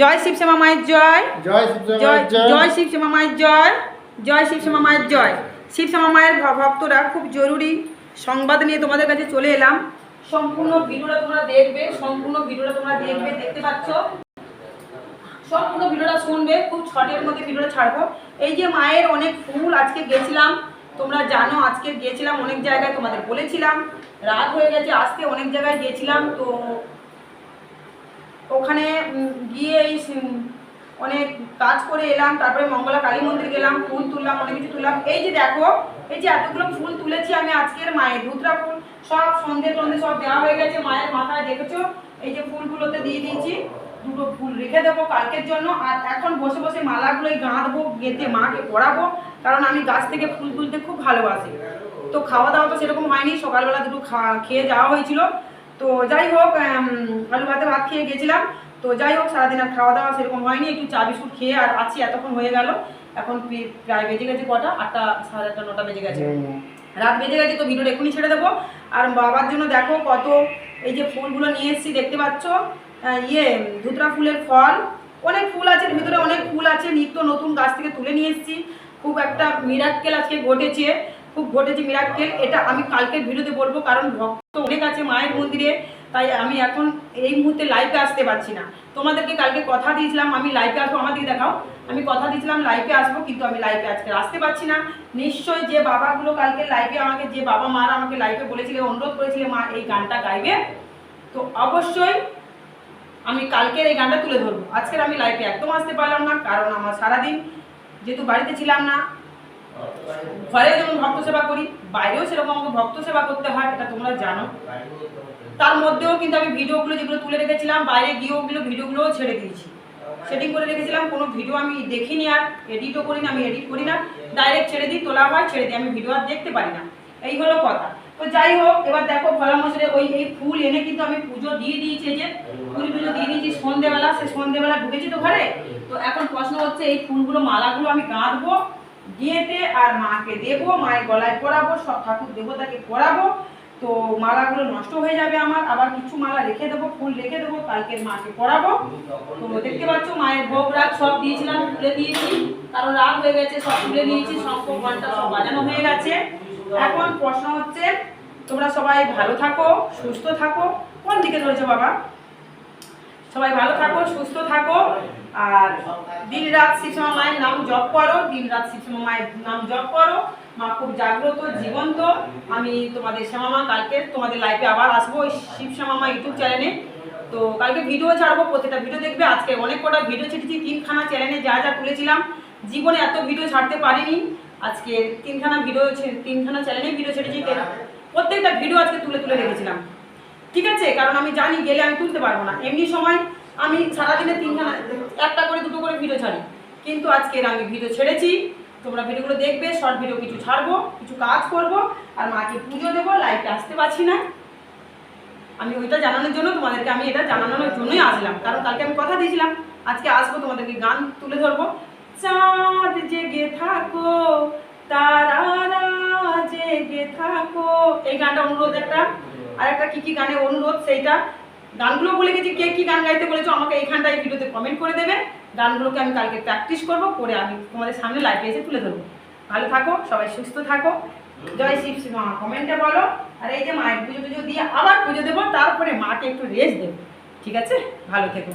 জয় শিবশ্যামা মায়ের জয়। জয় জয় জয়। জয় শিবশ্যামা মায়ের জয়। জয় শিবশ্যামা মায়ের জয়। শিব শ্যামা মায়ের ভক্তরা খুব জরুরি সংবাদ নিয়ে তোমাদের কাছে চলে এলাম। সম্পূর্ণ ভিডিওটা তোমরা দেখবে সম্পূর্ণ ভিডিওটা তোমরা দেখবে দেখতে পাচ্ছ। সম্পূর্ণ ভিডিওটা শুনবে খুব ছটের মধ্যে ভিডিওটা ছাড়বো। এই যে মায়ের অনেক ফুল আজকে গেছিলাম। তোমরা জানো আজকে গিয়েছিলাম অনেক জায়গায় তোমাদের বলেছিলাম। রাত হয়ে গেছে আসতে অনেক জায়গায় গিয়েছিলাম তো ওখানে গিয়ে অনেক কাজ করে এলাম, তারপরে মঙ্গলা কালী মন্দির গেলাম, ফুল তুললাম, অনেক কিছু তুললাম। এই যে দেখো, এই যে এতগুলো ফুল তুলেছি আমি আজকের মায়ের ধুতরা ফুল, সব সন্ধে টন্ধে সব দেওয়া হয়ে গেছে, মায়ের মাথায় দেখেছ? এই যে ফুলগুলোতে দিয়ে দিয়েছি, দুটো ফুল রেখে দেবো কালকের জন্য, আর এখন বসে বসে মালাগুলোই গাঁথবো গেঁথে মাকে পরাবো কারণ আমি গাছ থেকে ফুল তুলতে খুব ভালোবাসি। তো খাওয়া দাওয়া তো সেরকম হয়নি, সকালবেলা দুটো খেয়ে যাওয়া হয়েছিল। তো যাই হোক আলু ভাতে ভাত খেয়ে গেছিলাম। তো যাই হোক সারাদিন আর খাওয়া দাওয়া সেরকম হয়নি একটু চা বিস্কুট খেয়ে আর আছি এতক্ষণ হয়ে গেল। এখন প্রায় বেজে গেছে কটা আটটা সাড়ে আটটা নটা বেজে গেছে। রাত বেজে গেছে তো ভিডিওটা এখনই ছেড়ে দেবো। আর বাবার জন্য দেখো কত এই যে ফুলগুলো নিয়ে এসেছি দেখতে পাচ্ছ? ইয়ে ধুতরা ফুলের ফল। অনেক ফুল আছে ভিতরে অনেক ফুল আছে নিত্য নতুন গাছ থেকে তুলে নিয়ে এসেছি। খুব একটা মিরাক্কেল আজকে ঘটেছে খুব ঘটেছে মিরাক্কেল এটা আমি কালকের ভিডিওতে বলব কারণ ভক্ত অনেক আছে মায়ের মন্দিরে। তাই আমি এখন এই মুহূর্তে লাইভে আসতে পারছি না। তোমাদেরকে কালকে কথা দিয়েছিলাম, আমি লাইভে আসব, আমাদেরকে দেখাও। আমি কথা দিয়েছিলাম লাইভে আসব, কিন্তু আমি লাইভে আজকে আসতে পারছি না। নিশ্চয়ই যে বাবাগুলো কালকে লাইভে আমাকে, যে বাবা মারা আমাকে লাইভে বলেছিল, অনুরোধ করেছিল, মা এই গানটা গাইবে। তো অবশ্যই আমি কালকের এই গানটা তুলে ধরবো। আজকের আমি লাইভে একদম আসতে পারলাম না, কারণ আমার সারাদিন যেহেতু বাড়িতে ছিলাম না ঘরে যেমন ভক্ত সেবা করি, বাইরেও সেরকম আমাকে ভক্ত সেবা করতে হয়, এটা তোমরা জানো। তার মধ্যেও কিন্তু আমি ভিডিওগুলো যেগুলো তুলে রেখেছিলাম, বাইরে গিয়েও ওগুলো ভিডিওগুলোও ছেড়ে দিয়েছি। সেটিং করে রেখেছিলাম, কোনো ভিডিও আমি দেখিনি আর এডিটও করি না আমি এডিট করি না। ডাইরেক্ট ছেড়ে দিই, তোলা হয়, ছেড়ে দিই, আমি ভিডিও আর দেখতে পারি না। এই হলো কথা। তো যাই হোক, এবার দেখো ভোলা মশারে ওই, এই ফুল এনে কিন্তু আমি পুজো দিয়ে দিয়েছি যে পুজো পুজো দিয়ে দিয়েছি সন্ধেবেলা, সে সন্ধেবেলা ঢুকেছি তো ঘরে। তো এখন প্রশ্ন হচ্ছে, এই ফুলগুলো, মালাগুলো আমি গাঁথবো গিয়েতে আর মাকে দেবো, মায়ের গলায় পরাবো, সব ঠাকুর দেবতাকে পরাবো। তো মালাগুলো নষ্ট হয়ে যাবে আমার, আবার কিছু মালা রেখে দেবো, ফুল রেখে দেবো কালকে মাকে পরাবো। তো দেখতে পাচ্ছ, মায়ের ভোগ রাগ সব দিয়েছিলাম, তুলে দিয়েছি। কারণ রাগ হয়ে গেছে, সব তুলে নিয়েছি শঙ্খ ঘণ্টা সব বাজানো হয়ে গেছে। এখন প্রশ্ন হচ্ছে, তোমরা সবাই ভালো থাকো, সুস্থ থাকো। কোন দিকে চলছে বাবা? সবাই ভালো থাকো, সুস্থ থাকো। আর দিন রাত শিবসমা মায়ের নাম জপ করো দিন রাত শিবসমা মায়ের নাম জপ করো। মা খুব জাগ্রত, জীবন্ত। আমি তোমাদের শ্যামা মা, কালকে তোমাদের লাইফে আবার আসব ওই শিবশ্যামা মা ইউটিউব চ্যানেলে। তো কালকে ভিডিও ছাড়বো প্রত্যেকটা ভিডিও দেখবে। আজকে অনেক কটা ভিডিও ছেড়েছি, তিনখানা চ্যানেলে যা যা তুলেছিলাম। জীবনে এত ভিডিও ছাড়তে পারিনি। আজকে তিনখানা ভিডিও তিনখানা চ্যানেলে ভিডিও ছেড়েছি। প্রত্যেকটা ভিডিও আজকে তুলে তুলে রেখেছিলাম। ঠিক আছে? কারণ আমি জানি গেলে আমি তুলতে পারব না। এমনি সময় আমি সারাদিনে তিনখানা, একটা করে দুটো করে ভিডিও ছাড়ি। কিন্তু আজকের আমি ভিডিও ছেড়েছি। তোমরা ভিডিওগুলো দেখবে শর্ট ভিডিও কিছু ছাড়বো, কিছু কাজ করব, আর মাকে পুজো দেবো লাইভে আসতে পারছি না। আমি ওইটা জানানোর জন্য তোমাদেরকে, আমি এটা জানানোর জন্যই আসলাম। কারণ কালকে আমি কথা দিয়েছিলাম, আজকে আসব তোমাদেরকে গান তুলে ধরবো। চাঁদ জেগে থাকো তারারা জেগে থাকো। এই গানটা অনুরোধ একটা, আর একটা কি কি গানে অনুরোধ সেইটা। গানগুলো বলে গেছি, কে কি গান গাইতে বলেছ আমাকে এইখানটায় ভিডিওতে কমেন্ট করে দেবে। গানগুলোকে আমি কালকে প্র্যাকটিস করব, করে আমি তোমাদের সামনে লাইভে এসে তুলে ধরবো। ভালো থাকো, সবাই সুস্থ থাকো। জয় শিব শিব মা কমেন্টে বলো। আর এই যে মায়ের পুজো টুজো দিয়ে আবার পুজো দেবো, তারপরে মাকে একটু রেস্ট দেবো। ঠিক আছে? ভালো থেকো।